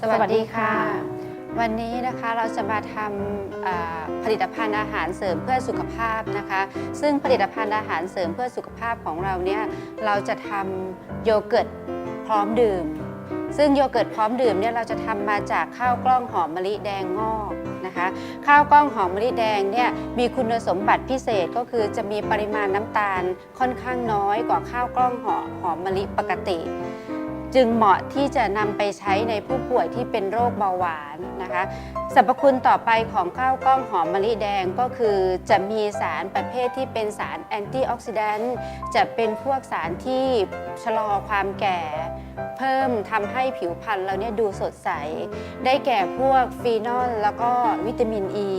สวัสดีค่ะ วันนี้นะคะเราจะมาทำผลิตภัณฑ์อาหารเสริมเพื่อสุขภาพนะคะ ซึ่งผลิตภัณฑ์อาหารเสริมเพื่อสุขภาพของเราเนี่ยเราจะทำโยเกิร์ตพร้อมดื่ม ซึ่งโยเกิร์ตพร้อมดื่มเนี่ยเราจะทำมาจากข้าวกล้องหอมมะลิแดงงอกนะคะข้าวกล้องหอมมะลิแดงเนี่ยมีคุณสมบัติพิเศษก็คือจะมีปริมาณน้ำตาลค่อนข้างน้อยกว่าข้าวกล้องหอหอมมะลิปกติ จึงเหมาะที่จะนำไปใช้ในผู้ป่วยที่เป็นโรคเบาหวานนะคะสรรพคุณต่อไปของข้าวกล้องหอมมะลิแดงก็คือจะมีสารประเภทที่เป็นสารแอนตี้ออกซิแดนต์จะเป็นพวกสารที่ชะลอความแก่ เพิ่มทำให้ผิวพรรณเราเนี่ยดูสดใส ได้แก่พวกฟีนอลแล้วก็วิตามินอ e. ี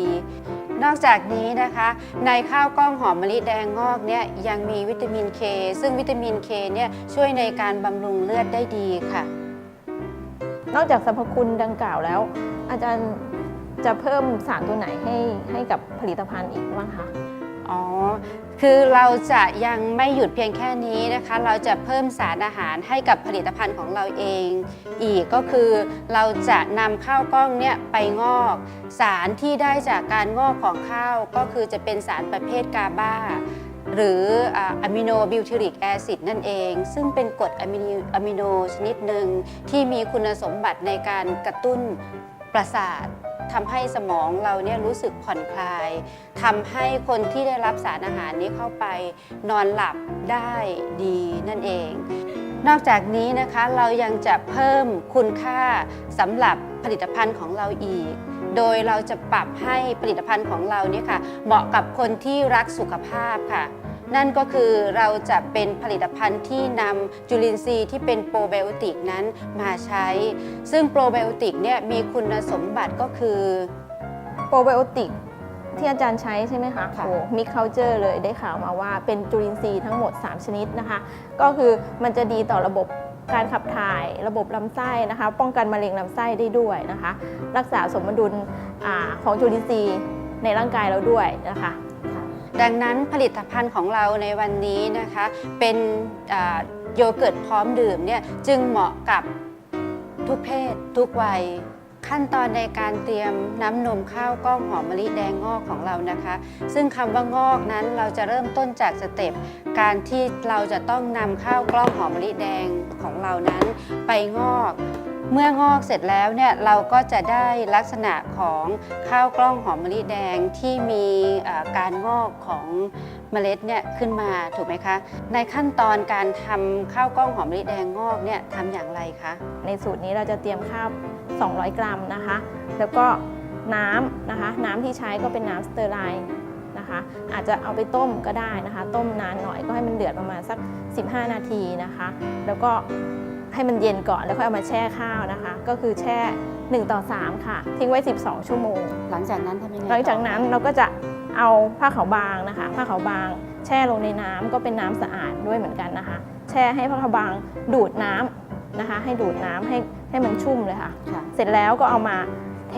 นอกจากนี้นะคะ ในข้าวกล้องหอมมะลิแดงงอกเนี่ยยังมีวิตามินเคซึ่งวิตามินเคเนี่ยช่วยในการบำรุงเลือดได้ดีค่ะ นอกจากสรรพคุณดังกล่าวแล้ว อาจารย์จะเพิ่มสารตัวไหนให้ให้กับผลิตภัณฑ์อีกบ้างคะ อ๋อ คือเราจะยังไม่หยุดเพียงแค่นี้นะคะ เราจะเพิ่มสารอาหารให้กับผลิตภัณฑ์ของเราเอง อีกก็คือเราจะนำข้าวกล้องเนี่ยไปงอก สารที่ได้จากการงอกของข้าวก็คือจะเป็นสารประเภทกาบาหรืออะมิโนบิวทิริกแอซิดนั่นเอง ซึ่งเป็นกรดอะมิโนชนิดหนึ่งที่มีคุณสมบัติในการกระตุ้นประสาท ทำให้สมองเราเนี่ยรู้สึกผ่อนคลายทำให้คนที่ได้รับสารอาหารนี้เข้าไปนอนหลับได้ดีนั่นเอง นอกจากนี้นะคะเรายังจะเพิ่มคุณค่าสำหรับผลิตภัณฑ์ของเราอีก โดยเราจะปรับให้ผลิตภัณฑ์ของเราเนี่ยค่ะเหมาะกับคนที่รักสุขภาพค่ะ นั่นก็คือเราจะเป็นผลิตภัณฑ์ที่นำจุลินทรีย์ที่เป็นโปรไบโอติกนั้นมาใช้ ซึ่งโปรไบโอติกเนี่ยมีคุณสมบัติก็คือ โปรไบโอติกที่อาจารย์ใช้ใช่ไหมคะค่ะ โอ้มิกเคาเจอร์เลยได้ข่าวมาว่าเป็นจุลินทรีย์ทั้งหมด 3 ชนิดนะคะ ก็คือมันจะดีต่อระบบการขับถ่าย ระบบลำไส้นะคะ ป้องกันมะเร็งลำไส้ได้ด้วยนะคะ รักษาสมดุลอาของจุลินทรีย์ในร่างกายเราด้วยนะคะ ดังนั้นผลิตภัณฑ์ของเราในวันนี้นะคะ เป็นโยเกิร์ตพร้อมดื่มเนี่ยจึงเหมาะกับทุกเพศ ทุกวัย ขั้นตอนในการเตรียมน้ำนมข้าวกล้องหอมมะลิแดงงอกของเรานะคะ ซึ่งคำว่างอกนั้นเราจะเริ่มต้นจากสเต็ปการที่เราจะต้องนำข้าวกล้องหอมมะลิแดงของเรานั้นไปงอก เมื่องอกเสร็จแล้วเนี่ยเราก็จะได้ลักษณะของข้าวกล้องหอมมะลิแดงที่มีการงอกของเมล็ดเนี่ยขึ้นมาถูกไหมคะ ในขั้นตอนการทำข้าวกล้องหอมมะลิแดงงอกเนี่ยทำอย่างไรคะในสูตรนี้เราจะเตรียมข้าว 200 กรัมนะคะ แล้วก็น้ำนะคะ น้ำที่ใช้ก็เป็นน้ำสเตอร์ไลน์นะคะ อาจจะเอาไปต้มก็ได้นะคะ ต้มนานหน่อยก็ให้มันเดือดประมาณสัก 15 นาทีนะคะ แล้วก็ ให้มันเย็นก่อนแล้วค่อยเอามาแช่ข้าวนะคะ ก็คือแช่ 1 ต่อ 3 ค่ะ ทิ้งไว้ 12 ชั่วโมง หลังจากนั้นทำยังไงหลังจากต่อนั้นเราก็จะเอาผ้าขาวบางนะคะ ผ้าขาวบาง แช่ลงในน้ำก็เป็นน้ำสะอาดด้วยเหมือนกันนะคะ แช่ให้ผ้าขาวบางดูดน้ำนะคะ ให้ดูดน้ำให้ให้มันชุ่มเลยค่ะค่ะ เสร็จแล้วก็เอามาเท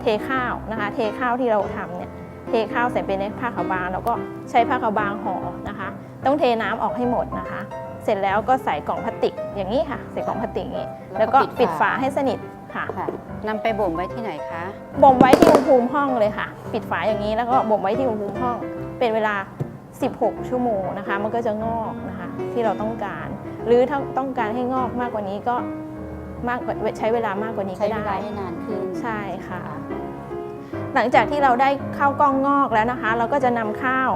เทข้าวนะคะ เทข้าวที่เราทำเนี่ยเทข้าวใส่ไปในผ้าขาวบาง แล้วก็ใช้ผ้าขาวบางห่อนะคะ ต้องเทน้ำออกให้หมดนะคะ เสร็จแล้วก็ใส่กล่องพลาสติกอย่างนี้ค่ะ ใส่กล่องพลาสติกอย่างนี้ แล้วก็ปิดฝาให้สนิทค่ะค่ะนำไปบ่มไว้ที่ไหนคะบ่มไว้ที่อุณหภูมิห้องเลยค่ะ ปิดฝาอย่างนี้แล้วก็บ่มไว้ที่อุณหภูมิห้อง เป็นเวลา 16 ชั่วโมงนะคะ มันก็จะงอกนะคะที่เราต้องการ หรือถ้าต้องการให้งอกมากกว่านี้ก็มากกว่าใช้เวลามากกว่านี้ใช้ก็เวลาได้ให้นานขึ้นใช่ค่ะ หลังจากที่เราได้ข้าวกล้องงอกแล้วนะคะ เราก็จะนำข้าว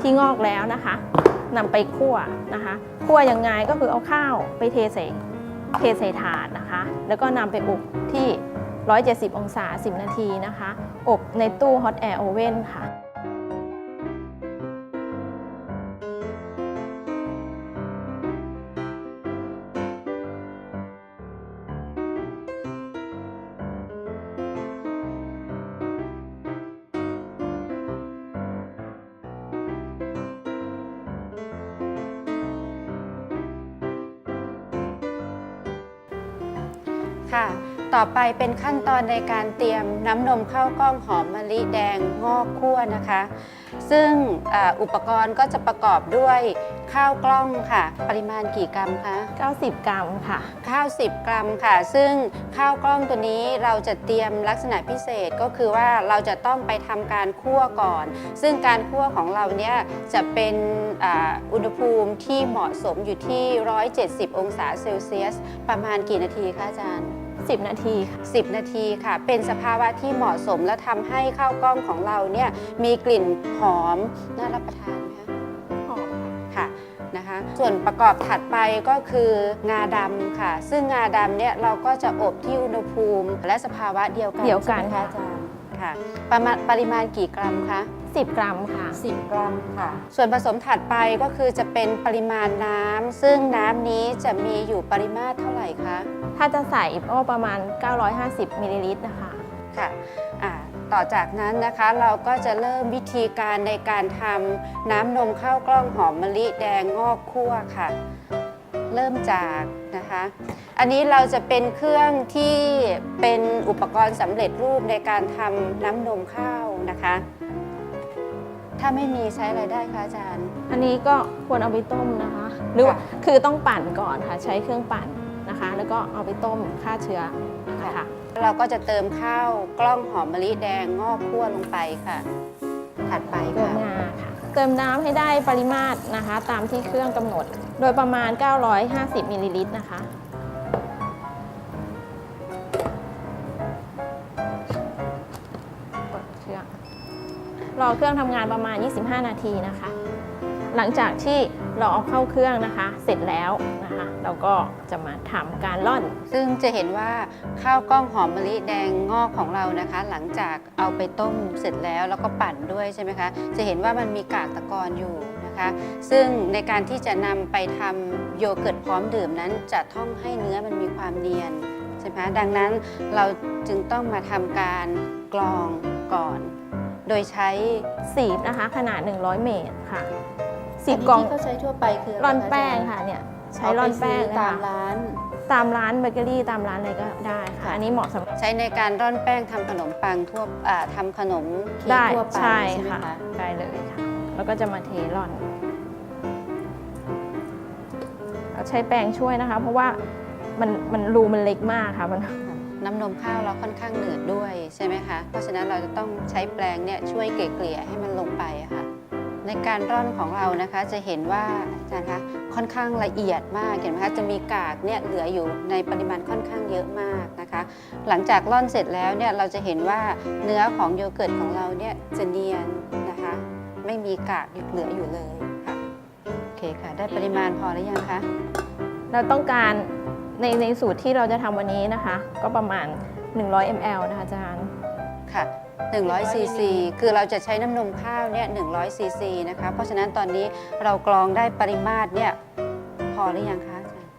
ที่งอกแล้วนะคะ นำไปคั่วนะคะคั่วยังไงก็คือเอาข้าวไปเทใส่เทใส่ถาดนะคะ แล้วก็นำไปอบที่ 170 องศา 10 นาทีนะคะ อบในตู้ฮอตแอร์โอเว่นค่ะค่ะ อไปเป็นขั้นตอนในการเตรียมน้ำนมข้าวกล้องหอมมะลิแดงงอกคั่วนะคะ ซึ่งอาอุปกรณ์ก็จะประกอบด้วยข้าวกล้องค่ะ ปริมาณกี่กรัมคะ 90 กรัมค่ะ ข้าว 10 กรัมค่ะ ซึ่งข้าวกล้องตัวนี้เราจะเตรียมลักษณะพิเศษก็คือว่าเราจะต้องไปทำการคั่วก่อน ซึ่งการคั่วของเราเนี่ยจะเป็นอาอุณหภูมิที่เหมาะสมอยู่ที่ 170 องศาเซลเซียส ประมาณกี่นาทีคะอาจารย์ 10 นาทีค่ะ 10 นาทีค่ะ เป็นสภาวะที่เหมาะสมและทำให้ข้าวกล้องของเราเนี่ยมีกลิ่นหอมน่ารับประทานไหมคะ หอมค่ะนะคะส่วนประกอบถัดไปก็คืองาดำค่ะ ซึ่งงาดำเนี่ยเราก็จะอบที่อุณหภูมิ และสภาวะเดียวกันเดียวกันใช่ไหมค่ะอาจารย์ค่ะประมาณปริมาณกี่กรัมคะ10 กรัมค่ะ 10 กรัมค่ะ ส่วนผสมถัดไปก็คือจะเป็นปริมาณน้ำซึ่งน้ำนี้จะมีอยู่ปริมาตรเท่าไหร่คะ ถ้าจะใส่ก็ประมาณ 950มิลลิลิตรนะคะ ค่ะอ่าต่อจากนั้นนะคะเราก็จะเริ่มวิธีการในการทำน้ำนมข้าวกล้องหอมมะลิแดงงอกคั่วค่ะ เริ่มจากนะคะ อันนี้เราจะเป็นเครื่องที่เป็นอุปกรณ์สำเร็จรูปในการทำน้ำนมข้าวนะคะ ถ้าไม่มีใช้อะไรได้คะอาจารย์ อันนี้ก็ควรเอาไปต้มนะคะ หรือว่าค่ะคือต้องปั่นก่อนค่ะ ใช้เครื่องปั่น นะคะ แล้วก็เอาไปต้มฆ่าเชื้อนะคะเราก็จะเติมข้าวกล้องหอมมะลิแดงงอกคั่วลงไปค่ะ ถัดไปเติมค่ะงาค่ะ เติมน้ำให้ได้ปริมาตรนะคะ ตามที่เครื่องกำหนด โดยประมาณ 950มิลลิลิตรนะคะ กดเครื่อง รอเครื่องทำงานประมาณ 25 นาทีนะคะ หลังจากที่เราเอาเข้าเครื่องนะคะ เสร็จแล้วนะคะ เราก็จะมาทำการร่อน ซึ่งจะเห็นว่าข้าวกล้องหอมมะลิแดงงอกของเรานะคะ หลังจากเอาไปต้มเสร็จแล้วแล้วก็ปั่นด้วยใช่ไหมคะ จะเห็นว่ามันมีกากตะกอนอยู่นะคะ ซึ่งในการที่จะนำไปทำโยเกิร์ตพร้อมดื่มนั้น จะต้องให้เนื้อมันมีความเนียนใช่ไหมคะดังนั้นเราจึงต้องมาทำการกรองก่อน โดยใช้สีบนะคะขนาด 100 เมตรค่ะ สีอับนนี้กล่องที่เขาใช้ทั่วไปคืออะไรร่อนคะแป้งาจารย์ค่ะเนี่ยใช้ร่อนแป้งเาไปซื้นะตามคะร้าน ตามร้านเบเกอรี่ตามร้านอะไรก็ได้ค่ะค่ะอันนี้เหมาะสำหรับใช้ในการร่อนแป้งทำขนมปังทั่วอ่าทำขนมเค้กได้ทั่วไปใช่ใช่ไหมค่ะคะได้เลยค่ะแล้วก็จะมาเทร่อนเราใช้แปรงช่วยนะคะ เพราะว่ามันมันรูมันเล็กมากค่ะมันน้ำนมข้าวเราค่อนข้างหนืดด้วยใช่ไหมคะ เพราะฉะนั้นเราจะต้องใช้แปรงเนี่ยช่วยเกลี่ยๆให้มันลงไปอะค่ะ ในการร่อนของเรานะคะจะเห็นว่าอาจารย์คะค่อนข้างละเอียดมากเห็นไหมคะจะมีกากเนี่ยเหลืออยู่ในปริมาณค่อนข้างเยอะมากนะคะ หลังจากร่อนเสร็จแล้วเนี่ยเราจะเห็นว่าเนื้อของโยเกิร์ตของเราเนี่ยจะเนียนนะคะ ไม่มีกากเหลืออยู่เลยค่ะโอเคค่ะ ได้ปริมาณพอหรือยังคะเราต้องการในในสูตรที่เราจะทำวันนี้นะคะ ก็ประมาณ 100 ml นะคะอาจารย์ ค่ะ100ซีซีคือเราจะใช้น้ำนมข้าวเนี่ย100ซีซีนะคะ เพราะฉะนั้นตอนนี้เรากรองได้ปริมาตรเนี่ยพอหรือยังคะอาจารย์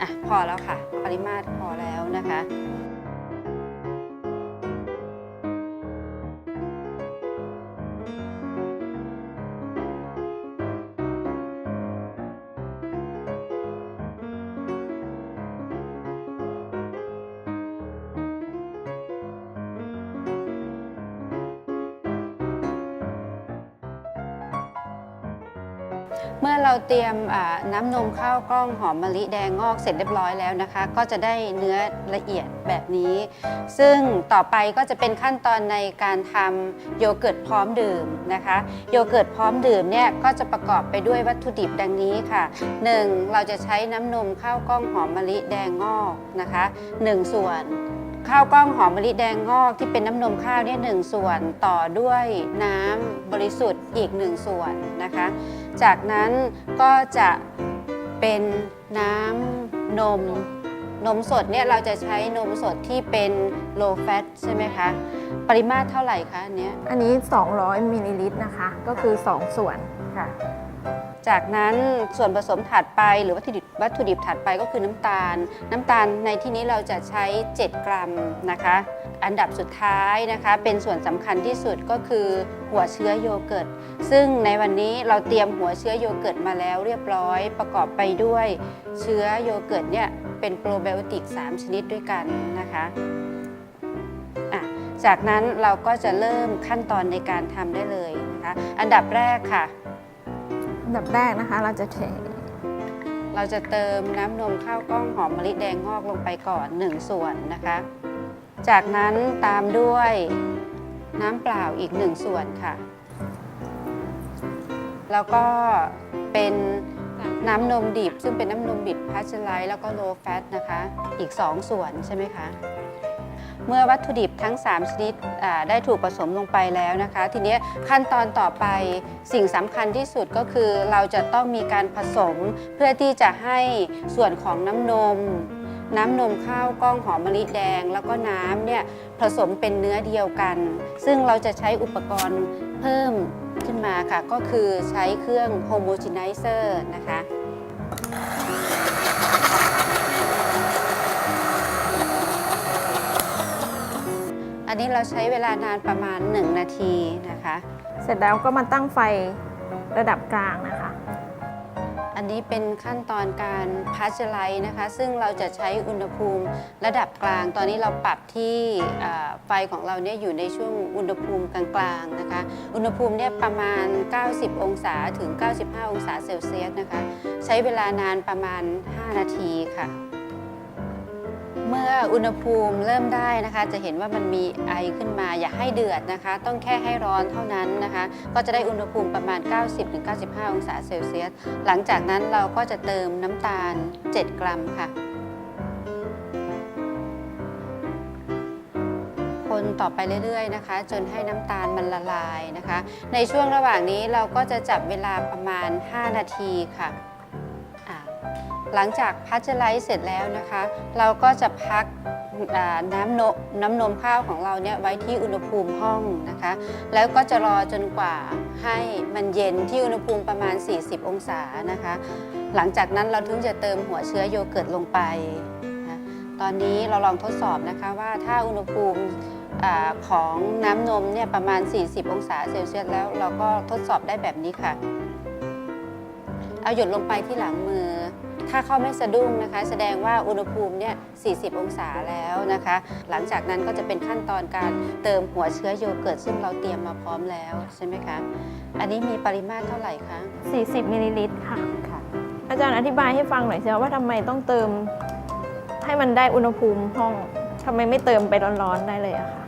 อะพอแล้วค่ะ ปริมาตรพอแล้วนะคะ เมื่อเราเตรียมน้ำนมข้าวกล้องหอมมะลิแดงงอกเสร็จเรียบร้อยแล้วนะคะ ก็จะได้เนื้อละเอียดแบบนี้ ซึ่งต่อไปก็จะเป็นขั้นตอนในการทำโยเกิร์ตพร้อมดื่มนะคะ โยเกิร์ตพร้อมดื่มเนี่ยก็จะประกอบไปด้วยวัตถุดิบดังนี้ค่ะ 1. เราจะใช้น้ำนมข้าวกล้องหอมมะลิแดงงอกนะคะ 1 ส่วน ข้าวกล้องหอมมะลิแดงงอกที่เป็นน้ำนมข้าวเนี่ยหนึ่งส่วนต่อด้วยน้ำบริสุทธิ์อีก1ส่วนนะคะ จากนั้นก็จะเป็นน้ำนมนมสดเนี่ยเราจะใช้นมสดที่เป็น low fat ใช่ไหมคะ ปริมาตรเท่าไหร่คะอันเนี้ยอันนี้ 200มิลลิลิตรนะคะ ก็คือ 2 ส่วนค่ะ จากนั้นส่วนผสมถัดไปหรือวัตถุดิบวัตถุดิบถัดไปก็คือน้ำตาล น้ำตาลในที่นี้เราจะใช้ 7 กรัมนะคะ อันดับสุดท้ายนะคะ เป็นส่วนสำคัญที่สุดก็คือหัวเชื้อโยเกิร์ต ซึ่งในวันนี้เราเตรียมหัวเชื้อโยเกิร์ตมาแล้วเรียบร้อย ประกอบไปด้วยเชื้อโยเกิร์ตเนี่ยเป็นโปรไบโอติก 3 ชนิดด้วยกันนะคะจากนั้นเราก็จะเริ่มขั้นตอนในการทำได้เลยนะคะ อันดับแรกค่ะ ดับแรกนะคะ เราจะเท เราจะเติมน้ำนมข้าวกล้องหอมมะลิแดงงอกลงไปก่อน 1 ส่วนนะคะ จากนั้นตามด้วยน้ำเปล่าอีก 1 ส่วนค่ะ แล้วก็เป็นน้ำนมดิบซึ่งเป็นน้ำนมดิบพาสเจอร์ไลซ์แล้วก็โลแฟตนะคะ อีก 2 ส่วนใช่ไหมคะ เมื่อวัตถุดิบทั้ง 3 ชนิดได้ถูกผสมลงไปแล้วนะคะ ทีนี้ขั้นตอนต่อไปสิ่งสำคัญที่สุดก็คือ เราจะต้องมีการผสมเพื่อที่จะให้ส่วนของน้ำนม น้ำนมข้าวกล้องหอมมะลิแดง แล้วก็น้ำเนี่ยผสมเป็นเนื้อเดียวกัน ซึ่งเราจะใช้อุปกรณ์เพิ่มขึ้นมาค่ะ ก็คือใช้เครื่องโฮโมจิไนเซอร์นะคะ นนี้เราใช้เวลานานประมาณ 1 นาทีนะคะ เสร็จแล้วก็มาตั้งไฟระดับกลางนะคะ อันนี้เป็นขั้นตอนการพาสเจอร์ไลซ์นะคะ ซึ่งเราจะใช้อุณหภูมิระดับกลาง ตอนนี้เราปรับที่อ่าไฟของเราเนี่ยอยู่ในช่วงอุณหภูมิกลางๆนะคะ อุณหภูมิเนี่ยประมาณ 90 องศาถึง 95 องศาเซลเซียสนะคะ ใช้เวลานานประมาณ 5 นาทีค่ะเมื่ออุณหภูมิเริ่มได้นะคะ จะเห็นว่ามันมีไอขึ้นมา อย่าให้เดือดนะคะ ต้องแค่ให้ร้อนเท่านั้นนะคะ ก็จะได้อุณหภูมิประมาณ 90-95 องศาเซลเซียส หลังจากนั้นเราก็จะเติมน้ำตาล 7 กรัมค่ะ คนต่อไปเรื่อยๆนะคะ จนให้น้ำตาลมันละลายนะคะ ในช่วงระหว่างนี้เราก็จะจับเวลาประมาณ 5 นาทีค่ะ หลังจากพัชไลซ์เสร็จแล้วนะคะ เราก็จะพักน้ำนมน้ำนมข้าวของเราเนี่ยไว้ที่อุณหภูมิห้องนะคะ แล้วก็จะรอจนกว่าให้มันเย็นที่อุณหภูมิประมาณ 40 องศานะคะ หลังจากนั้นเราถึงจะเติมหัวเชื้อโยเกิร์ตลงไป ตอนนี้เราลองทดสอบนะคะว่าถ้าอุณหภูมิอของน้ำนมเนี่ยประมาณ 40 องศาเซลเซียสแล้วเราก็ทดสอบได้แบบนี้ค่ะ เอาหยดลงไปที่หลังมือ ถ้าเขาไม่สะดุ้งนะคะ แสดงว่าอุณหภูมิเนี่ย 40 องศาแล้วนะคะ หลังจากนั้นก็จะเป็นขั้นตอนการเติมหัวเชื้อโยเกิร์ต ซึ่งเราเตรียมมาพร้อมแล้วใช่ไหมคะ อันนี้มีปริมาตรเท่าไหร่คะ 40มิลลิลิตรค่ะ ค่ะ อาจารย์อธิบายให้ฟังหน่อยสิว่าทำไมต้องเติม ให้มันได้อุณหภูมิห้องทำไมไม่เติมไปร้อนๆได้เลยอะค่ะ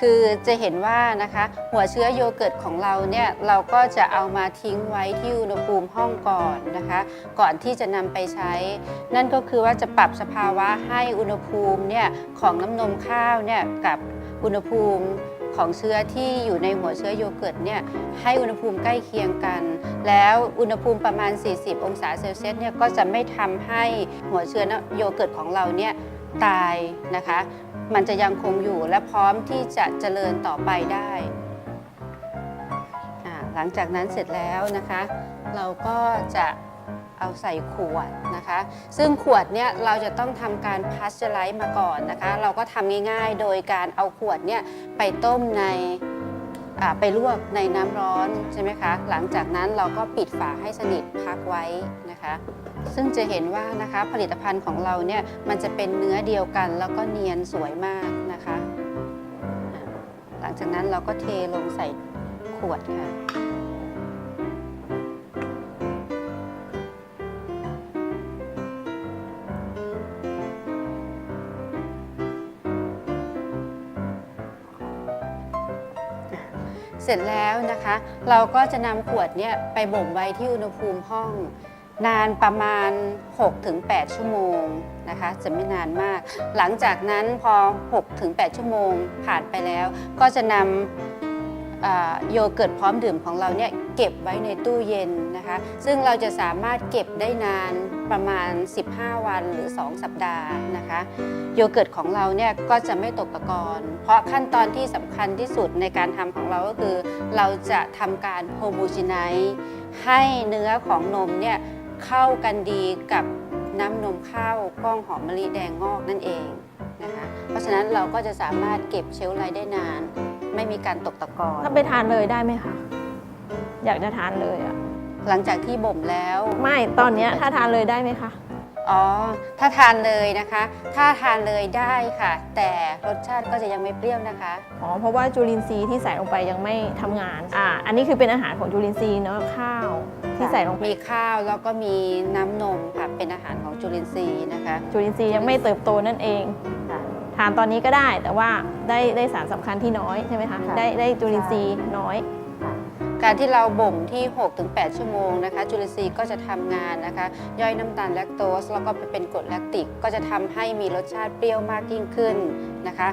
คือจะเห็นว่านะคะหัวเชื้อโยเกิร์ตของเราเนี่ยเราก็จะเอามาทิ้งไว้ที่อุณหภูมิห้องก่อนนะคะ ก่อนที่จะนำไปใช้ นั่นก็คือว่าจะปรับสภาวะให้อุณหภูมิเนี่ยของน้ำนมข้าวเนี่ยกับอุณหภูมิของเชื้อที่อยู่ในหัวเชื้อโยเกิร์ตเนี่ยให้อุณหภูมิใกล้เคียงกัน แล้วอุณหภูมิประมาณ 40 องศาเซลเซียสเนี่ยก็จะไม่ทำให้หัวเชื้อโยเกิร์ตของเราเนี่ยตายนะคะ มันจะยังคงอยู่และพร้อมที่จะเจริญต่อไปได้หลังจากนั้นเสร็จแล้วนะคะ เราก็จะเอาใส่ขวดนะคะ ซึ่งขวดเนี่ยเราจะต้องทำการพาสเจอร์ไลซ์มาก่อนนะคะ เราก็ทำง่ายๆ โดยการเอาขวดเนี่ยไปต้มในไปลวกในน้ำร้อนใช่ไหมคะ หลังจากนั้นเราก็ปิดฝาให้สนิทพักไว้นะคะ ซึ่งจะเห็นว่านะคะผลิตภัณฑ์ของเราเนี่ยมันจะเป็นเนื้อเดียวกัน แล้วก็เนียนสวยมากนะคะ หลังจากนั้นเราก็เทลงใส่ขวดค่ะเสร็จแล้วนะคะ เราก็จะนำขวดเนี่ยไปบ่มไว้ที่อุณหภูมิห้อง นานประมาณ 6-8 ชั่วโมงนะคะจะไม่นานมาก หลังจากนั้นพอ 6-8 ชั่วโมงผ่านไปแล้ว ก็จะนำโยเกิร์ตพร้อมดื่มของเราเนี่ยเก็บไว้ในตู้เย็นนะคะซึ่งเราจะสามารถเก็บได้นานประมาณ 15 วันหรือ 2 สัปดาห์นะคะโยเกิร์ตของเราเนี่ยก็จะไม่ตกตะกอนเพราะขั้นตอนที่สำคัญที่สุดในการทำของเราก็คือ เราจะทำการโฮโมจิไนซ์ให้เนื้อของนมเนี่ย เข้ากันดีกับน้ำนมข้าวกล้องหอมมะลิแดงงอกนั่นเองนะคะเพราะฉะนั้นเราก็จะสามารถเก็บเชลฟ์ไลท์ได้นาน ไม่มีการตกตะกอนถ้าไปทานเลยได้ไหมคะอยากจะทานเลยอะหลังจากที่บ่มแล้วไม่ตอนเนี้ยถ้าทานเลยได้ไหมคะอ๋อถ้าทานเลยนะคะ ถ้าทานเลยได้ค่ะ แต่รสชาติก็จะยังไม่เปรี้ยวนะคะ อ๋อเพราะว่าจุลินทรีย์ที่ใส่ลงไปยังไม่ทำงานอ่าอันนี้คือเป็นอาหารของจุลินทรีย์เนาะข้าว ที่ใส่ลงไปมีข้าวแล้วก็มีน้ำนมค่ะเป็นอาหารของจุลินทรีย์นะคะ จุลินทรีย์ยังไม่เติบโตนั่นเองค่ะทานตอนนี้ก็ได้แต่ว่าได้ได้สารสำคัญที่น้อยใช่ไหมคะค่ะได้ได้จุลินทรีย์น้อย การที่เราบ่มที่ 6-8 ชั่วโมงนะคะจุลินทรีย์ก็จะทำงานนะคะ ย่อยน้ำตาลแลคโตสแล้วก็ไปเป็นกรดแลคติกก็จะทำให้มีรสชาติเปรี้ยวมากยิ่งขึ้นนะคะ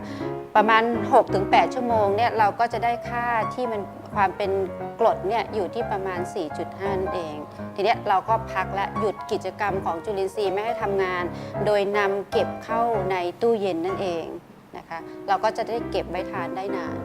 ประมาณ 6-8 ชั่วโมงเนี่ยเราก็จะได้ค่าที่มันความเป็นกรดเนี่ยอยู่ที่ประมาณ 4.5 นั่นเอง ทีเนี้ยเราก็พักและหยุดกิจกรรมของจุลินทรีย์ไม่ให้ทำงาน โดยนำเก็บเข้าในตู้เย็นนั่นเองนะคะ เราก็จะได้เก็บไว้ทานได้นาน